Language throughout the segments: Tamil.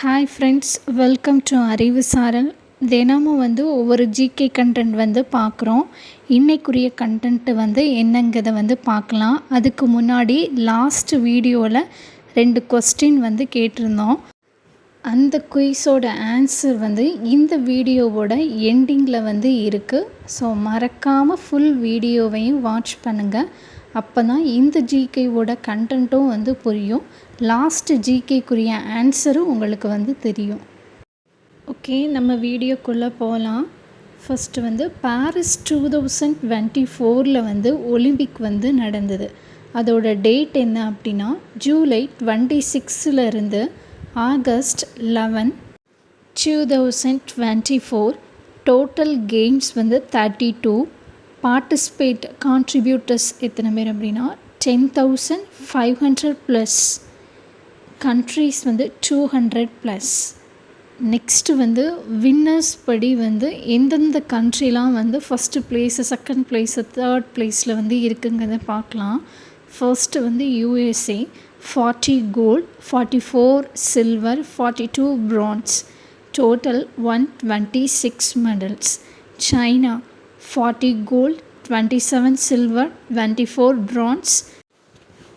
ஹாய் ஃப்ரெண்ட்ஸ் வெல்கம் டு அறிவு சாரல் தினமும் வந்து ஒவ்வொரு ஜிகே கண்டென்ட் வந்து பார்க்குறோம். இன்றைக்குரிய கண்டென்ட்டு வந்து என்னங்கிறத வந்து பார்க்கலாம். அதுக்கு முன்னாடி லாஸ்ட் வீடியோவில் ரெண்டு கொஸ்டின் வந்து கேட்டிருந்தோம். அந்த குயிஸோட ஆன்சர் வந்து இந்த வீடியோவோட எண்டிங்கில் வந்து இருக்குது ஸோ மறக்காமல் ஃபுல் வீடியோவையும் வாட்ச் பண்ணுங்கள் அப்போ தான் இந்த ஜிகேவோட கண்டென்ட்டும் வந்து புரியும். லாஸ்ட் ஜிகேக்குரிய ஆன்சரும் உங்களுக்கு வந்து தெரியும். ஓகே நம்ம வீடியோக்குள்ளே போகலாம் ஃபஸ்ட்டு வந்து பாரிஸ் டூ தௌசண்ட் டுவெண்ட்டி ஃபோரில் வந்து ஒலிம்பிக் வந்து நடந்தது. அதோட டேட் என்ன அப்படின்னா July twenty சிக்ஸிலிருந்து August eleven two thousand twenty four total games வந்து தேர்ட்டி டூ பார்ட்டிசிபேட் கான்ட்ரிபியூட்டர்ஸ் எத்தனை பேர் அப்படின்னா ten thousand five hundred plus countries வந்து டூ ஹண்ட்ரட் ப்ளஸ் நெக்ஸ்ட்டு வந்து வின்னர்ஸ் படி வந்து எந்தெந்த கண்ட்ரிலாம் வந்து first place second place third ப்ளேஸில் வந்து இருக்குங்கிறத பார்க்கலாம். ஃபர்ஸ்ட்டு வந்து USA forty gold forty four silver forty two bronze total one twenty six medals China 40 gold, 27 silver, 24 bronze.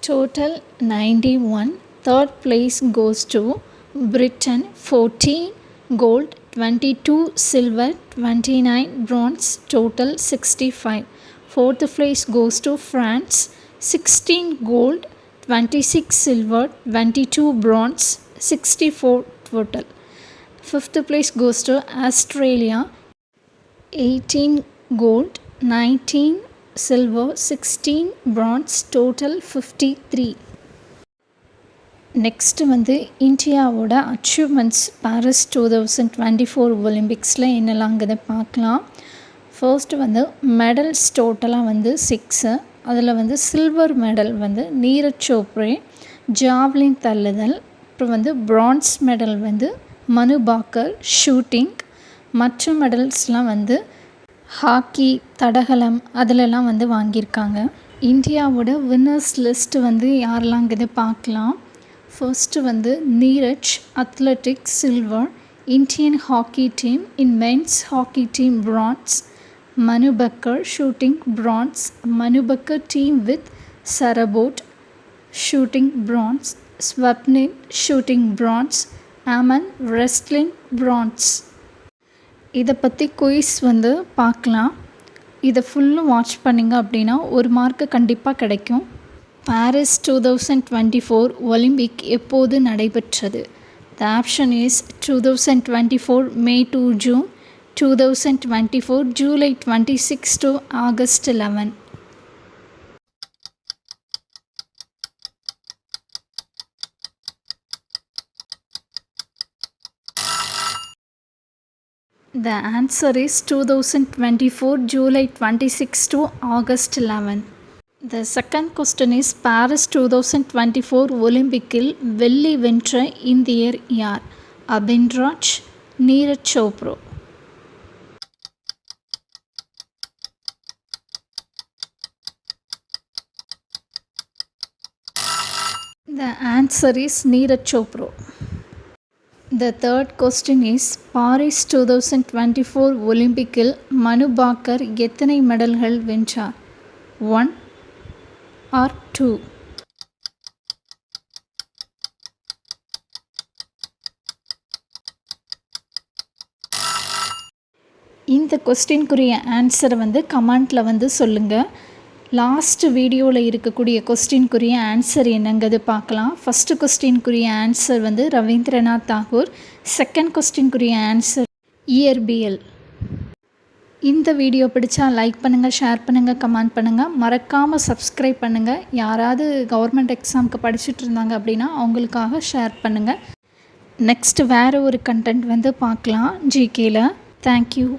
Total 91. Third place goes to Britain 14 gold, 22 silver, 29 bronze, total 65. Fourth place goes to France 16 gold, 26 silver, 22 bronze, 64 total. Fifth place goes to Australia 18 gold nineteen silver sixteen bronze total fifty three next வந்து இந்தியாவோட achievements Paris two thousand twenty four ஒலிம்பிக்ஸில் என்னெல்லாங்கிறத பார்க்கலாம். ஃபர்ஸ்ட் வந்து மெடல்ஸ் டோட்டலாக வந்து சிக்ஸு அதில் வந்து சில்வர் மெடல் வந்து நீரஜ் சோப்ரே ஜாவ்லின் தள்ளுதல் அப்புறம் வந்து பிரான்ஸ் மெடல் வந்து மனு பாக்கர் ஷூட்டிங் மற்ற மெடல்ஸ்லாம் வந்து ஹாக்கி தடகளம் அதிலெல்லாம் வந்து வாங்கியிருக்காங்க. இந்தியாவோட வின்னர்ஸ் லிஸ்ட் வந்து யாரெல்லாங்கிறத பார்க்கலாம். ஃபர்ஸ்ட்டு வந்து Neeraj athletics silver Indian hockey team in men's hockey team bronze Manu Bhaker shooting bronze Manu Bhaker team with Sarabjot shooting bronze Swapnil shooting bronze Aman wrestling bronze இதை பற்றி குயிஸ் வந்து பார்க்கலாம். இதை ஃபுல்லும் வாட்ச் பண்ணிங்க அப்படின்னா ஒரு மார்க்கு கண்டிப்பாக கிடைக்கும். Paris two thousand twenty four Olympic எப்போது நடைபெற்றது? The option is two thousand twenty four May to June two thousand twenty four July twenty six to August eleven The answer is 2024 July 26 to August 11. The second question is Paris 2024 ஒலிம்பிக்கில் வெள்ளி வென்ற இந்தியர் யார் அபின்ராஜ் Neeraj Chopra The answer is Neeraj Chopra The third question is Paris two thousand twenty four ஒலிம்பிக்கில் மனு பாக்கர் எத்தனை மெடல்கள் வென்றார்? ஒன் ஆர் டூ இந்த கொஸ்டின்குரிய ஆன்சரை வந்து கமெண்ட்டில் வந்து சொல்லுங்கள் லாஸ்ட் வீடியோவில் இருக்கக்கூடிய கொஸ்டின்குரிய ஆன்சர் என்னங்கிறது பார்க்கலாம். ஃபஸ்ட்டு கொஸ்டின்குரிய ஆன்சர் வந்து ரவீந்திரநாத் தாகூர். செகண்ட் கொஸ்டின்குரிய ஆன்சர் இயற்பியல். இந்த வீடியோ பிடிச்சா லைக் பண்ணுங்கள் ஷேர் பண்ணுங்கள் கமெண்ட் பண்ணுங்கள் மறக்காமல் சப்ஸ்கிரைப் பண்ணுங்கள் யாராவது கவர்மெண்ட் எக்ஸாமுக்கு படிச்சுட்டு இருந்தாங்க அப்படின்னா அவங்களுக்காக ஷேர் பண்ணுங்கள் நெக்ஸ்ட் வேறு ஒரு கண்டென்ட் வந்து பார்க்கலாம். ஜிகேயில் தேங்க்யூ